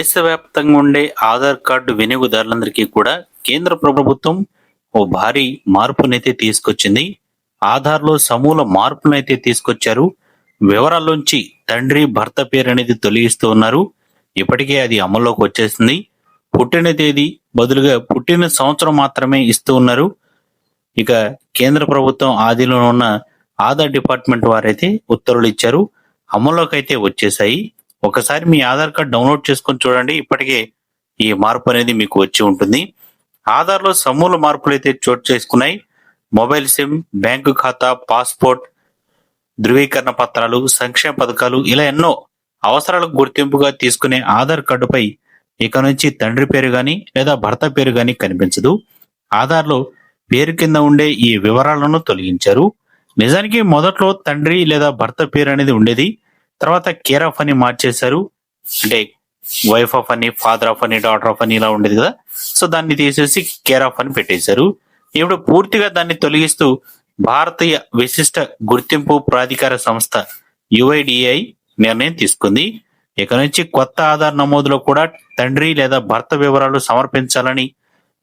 దేశవ్యాప్తంగా ఉండే ఆధార్ కార్డు వినియోగదారులందరికీ కూడా కేంద్ర ప్రభుత్వం ఓ భారీ మార్పునైతే తీసుకొచ్చింది. ఆధార్లో సమూల మార్పునైతే తీసుకొచ్చారు. వివరాల్లోంచి తండ్రి భర్త పేరు అనేది తొలగిస్తూ ఉన్నారు. ఇప్పటికే అది అమల్లోకి వచ్చేసింది. పుట్టిన తేదీ బదులుగా పుట్టిన సంవత్సరం మాత్రమే ఇస్తూ ఉన్నారు. ఇక కేంద్ర ప్రభుత్వం ఆధీనంలో ఉన్న ఆధార్ డిపార్ట్మెంట్ వారైతే ఉత్తర్వులు ఇచ్చారు. అమల్లోకి అయితే వచ్చేసాయి. ఒకసారి మీ ఆధార్ కార్డ్ డౌన్లోడ్ చేసుకొని చూడండి. ఇప్పటికే ఈ మార్పు అనేది మీకు వచ్చి ఉంటుంది. ఆధార్లో సమూల మార్పులు అయితే చోటు చేసుకున్నాయి. మొబైల్ సిమ్ బ్యాంకు ఖాతా పాస్పోర్ట్ ధృవీకరణ పత్రాలు సంక్షేమ పథకాలు ఇలా ఎన్నో అవసరాలకు గుర్తింపుగా తీసుకునే ఆధార్ కార్డుపై ఇక నుంచి తండ్రి పేరు కానీ లేదా భర్త పేరు కానీ కనిపించదు. ఆధార్లో పేరు కింద ఉండే ఈ వివరాలను తొలగించారు. నిజానికి మొదట్లో తండ్రి లేదా భర్త పేరు అనేది ఉండేది. తర్వాత కేర్ ఆఫ్ అని మార్చేశారు. అంటే వైఫ్ ఆఫ్ అని ఫాదర్ ఆఫ్ అని డాటర్ ఆఫ్ అని ఇలా ఉండేది కదా. సో దాన్ని తీసేసి కేర్ ఆఫ్ అని పెట్టేశారు. ఇప్పుడు పూర్తిగా దాన్ని తొలగిస్తూ భారతీయ విశిష్ట గుర్తింపు ప్రాధికార సంస్థ యుఐడిఐ నిర్ణయం తీసుకుంది. ఇక నుంచి కొత్త ఆధార్ నమోదులో కూడా తండ్రి లేదా భర్త వివరాలు సమర్పించాలని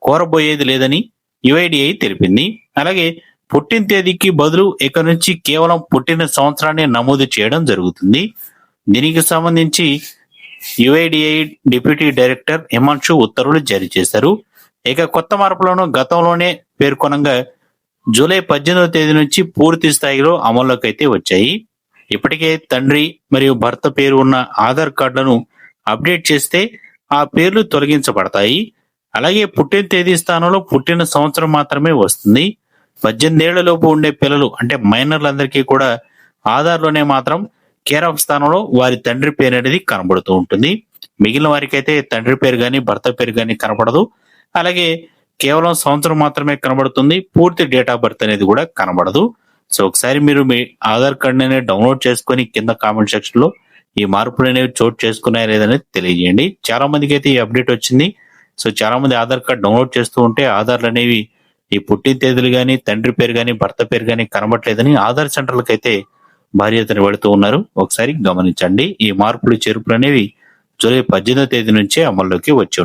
కోరబోయేది లేదని యుఐడిఐ తెలిపింది. అలాగే పుట్టిన తేదీకి బదులు ఇక నుంచి కేవలం పుట్టిన సంవత్సరాన్ని నమోదు చేయడం జరుగుతుంది. దీనికి సంబంధించి యుఐడిఐ డిప్యూటీ డైరెక్టర్ హిమాంశు ఉత్తర్వులు జారీ చేశారు. ఇక కొత్త మార్పులను గతంలోనే పేర్కొనగా జూలై పద్దెనిమిదవ తేదీ నుంచి పూర్తి స్థాయిలో అమల్లోకి అయితే వచ్చాయి. ఇప్పటికే తండ్రి మరియు భర్త పేరు ఉన్న ఆధార్ కార్డులను అప్డేట్ చేస్తే ఆ పేర్లు తొలగించబడతాయి. అలాగే పుట్టిన తేదీ స్థానంలో పుట్టిన సంవత్సరం మాత్రమే వస్తుంది. పద్దెనిమిది ఏళ్ళలోపు ఉండే పిల్లలు అంటే మైనర్లందరికీ కూడా ఆధార్లోనే మాత్రం కేర్ ఆఫ్ స్థానంలో వారి తండ్రి పేరు అనేది కనబడుతూ ఉంటుంది. మిగిలిన వారికైతే తండ్రి పేరు కానీ భర్త పేరు కానీ కనబడదు అలాగే కేవలం సంవత్సరం మాత్రమే కనబడుతుంది. పూర్తి డేట్ ఆఫ్ బర్త్ అనేది కూడా కనబడదు. సో ఒకసారి మీరు మీ ఆధార్ కార్డ్ అనేది డౌన్లోడ్ చేసుకొని కింద కామెంట్ సెక్షన్లో ఈ మార్పులు అనేవి చోటు చేసుకున్నాయా లేదనేది తెలియజేయండి. చాలా మందికి అయితే ఈ అప్డేట్ వచ్చింది. సో చాలా మంది ఆధార్ కార్డ్ డౌన్లోడ్ చేస్తూ ఉంటే ఆధార్లు అనేవి ఈ పుట్టిన తేదీలు కానీ తండ్రి పేరు కానీ భర్త పేరు కానీ కనబట్లేదని ఆధార్ సెంటర్లకు అయితే భారీ ఎత్తున వెళుతూ ఉన్నారు. ఒకసారి గమనించండి. ఈ మార్పులు చేర్పులు అనేవి జూలై పద్దెనిమిదో తేదీ నుంచే అమల్లోకి వచ్చి